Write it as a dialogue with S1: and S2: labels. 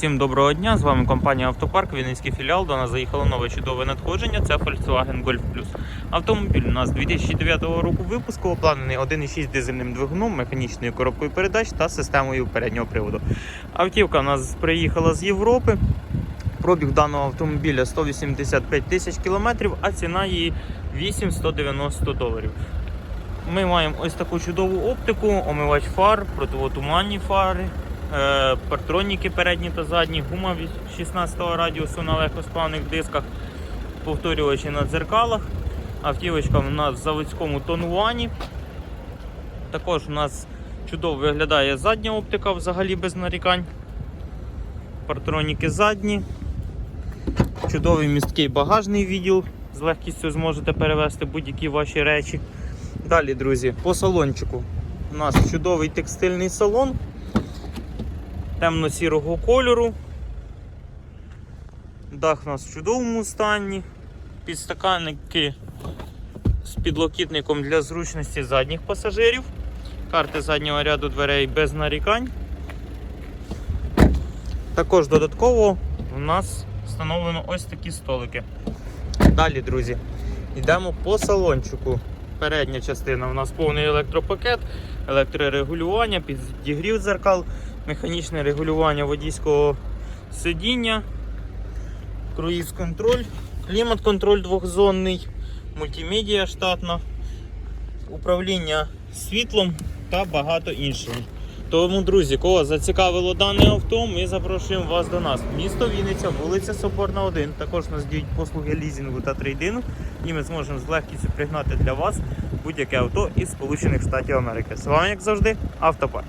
S1: Всім доброго дня! З вами компанія Автопарк, Вінницький філіал. До нас заїхало нове чудове надходження. Це Volkswagen Golf Plus. Автомобіль у нас 2009 року випуску, обладнаний 1,6 дизельним двигуном, механічною коробкою передач та системою переднього приводу. Автівка у нас приїхала з Європи. Пробіг даного автомобіля 185 тисяч кілометрів, а ціна її 8190 доларів. Ми маємо ось таку чудову оптику, омивач фар, противотуманні фари, партроніки передні та задні, гума від 16 радіусу на легкосплавних дисках, повторювачі на дзеркалах. Автівочка у нас в заводському тонуванні. Також у нас чудово виглядає задня оптика взагалі без нарікань. Партроніки задні. Чудовий місткий багажний відділ. З легкістю зможете перевезти будь-які ваші речі. Далі, друзі, по салончику. У нас чудовий текстильний салон темно-сірого кольору. Дах у нас в чудовому стані. Підстаканники з підлокітником для зручності задніх пасажирів. Карти заднього ряду дверей без нарікань. Також додатково у нас встановлено ось такі столики. Далі, друзі, йдемо по салончику. Передня частина у нас повний електропакет, електрорегулювання, підігрів дзеркал, механічне регулювання водійського сидіння, круїз-контроль, клімат-контроль двохзонний, мультимедіа штатна, управління світлом та багато іншого. Тому, друзі, кого зацікавило дане авто, ми запрошуємо вас до нас. Місто Вінниця, вулиця Соборна 1. Також нас діють послуги лізінгу та трейдину. І ми зможемо з легкістю пригнати для вас будь-яке авто із Сполучених Штатів Америки. З вами, як завжди, Автопарк.